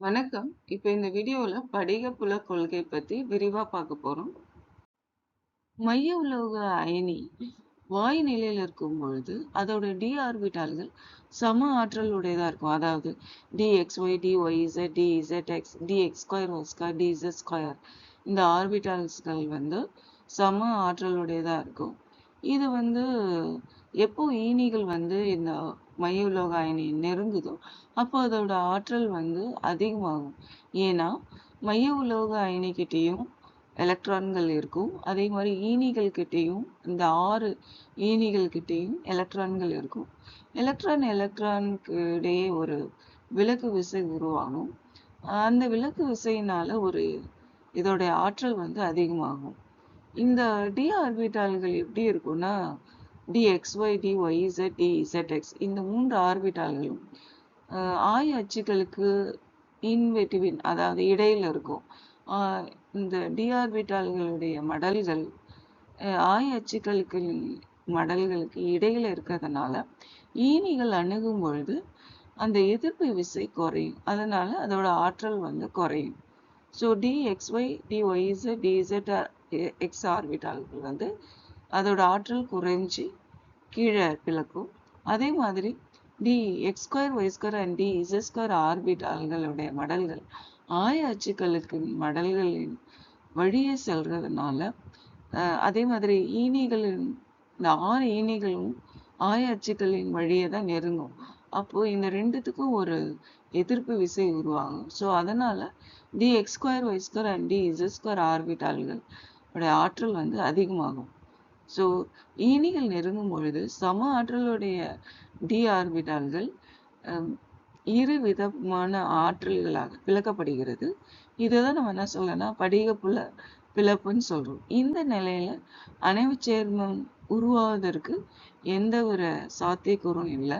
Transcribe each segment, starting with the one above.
வணக்கம். இப்ப இந்த வீடியோல படிகப்புல கொள்கை பத்தி விரிவா பார்க்க போறோம். மைய உலோக அயனி வாயு நிலையில் இருக்கும் பொழுது, அதோட டி ஆர்பிட்டால்கள் சம ஆற்றல் உடையதாக இருக்கும். அதாவது DXY DYZ DZ X DX square whole square, dz square இந்த ஆர்பிட்டால்ஸ்கள் வந்து சம ஆற்றல் உடையதாக இருக்கும். இது வந்து எப்போ ஈனிகள் வந்து இந்த மைய உலோக அயனியை நெருங்குதோ அப்போ அதோட ஆற்றல் வந்து அதிகமாகும். ஏன்னா மைய உலோக அயனிக்கிட்டேயும் எலக்ட்ரான்கள் இருக்கும். அதே மாதிரி ஈனிகள் கிட்டேயும் இந்த ஆறு ஈனிகள் கிட்டேயும் எலக்ட்ரான்கள் இருக்கும். எலக்ட்ரான் எலக்ட்ரானுக்கு இடையே ஒரு விலக்கு விசை உருவாகும். அந்த விலக்கு விசையினால ஒரு இதோட ஆற்றல் வந்து அதிகமாகும். இந்த டி ஆர்பிட்டால்கள் எப்படி இருக்கும்னா dxy, dyz, dzx இந்த மூன்று ஆர்பிட்டால்களும் ஆய அச்சுக்களுக்கு இன்வெட்டிவின் அதாவது இடையில் இருக்கும். இந்த டி ஆர்பிட்டால்களுடைய மடல்கள் ஆய அச்சுக்களுக்கு மடல்களுக்கு இடையில் இருக்கிறதுனால ஈனிகள் அணுகும் பொழுது அந்த எதிர்ப்பு விசை குறையும். அதனால அதோட ஆற்றல் வந்து குறையும். So d x y d y z d z x ஆர்பிட்டால்கள் வந்து அதோட ஆற்றல் குறைஞ்சி கீழே பிளக்கும். அதே மாதிரி D X square Y square and D Z square ஆர்பிட்டால்களுடைய மடல்கள் ஆய அச்சுக்களுக்கு மடல்களின் வழியே செல்றதுனால அதே மாதிரி ஈனிகளின் இந்த ஆறு ஈனிகளும் ஆய அச்சுக்களின் வழியே தான் நெருங்கும். அப்போ இந்த ரெண்டுத்துக்கும் ஒரு எதிர்ப்பு விசை உருவாகும். ஸோ அதனால D X square Y square and D Z square ஆர்பிட்டால்கள் ஆற்றல் வந்து அதிகமாகும். ஸோ ஈனிகள் நெருங்கும் பொழுது சம ஆற்றலுடைய டி ஆர்பிட்டால்கள் இரு விதமான ஆற்றல்களாக பிளக்கப்படுகிறது இதை தான் நம்ம என்ன சொல்லலாம் படிக புல பிளப்புன்னு சொல்கிறோம் இந்த நிலையில அணைவு சேர்மம் உருவாவதற்கு எந்த ஒரு சாத்தியக்கூறும் இல்லை.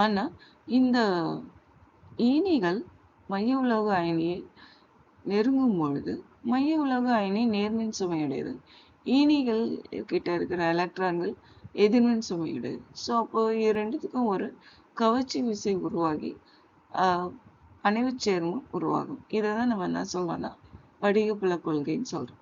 ஆனால் இந்த ஈனிகள் மைய உலோக அயனியை நெருங்கும் பொழுது மைய உலோக அயனி நேர்மின் சுமையுடையது. ஈனிகள் கிட்ட இருக்கிற எலக்ட்ரான்கள் எதிர்மின் சுமையுடையது ஸோ அப்போ இது ரெண்டுத்துக்கும் ஒரு கவர்ச்சி விசை உருவாகி அணைவுச் சேர்மம் உருவாகும். இதை தான் நம்ம என்ன சொல்லுவோம்னா படிகப்புல கொள்கைன்னு சொல்றோம்.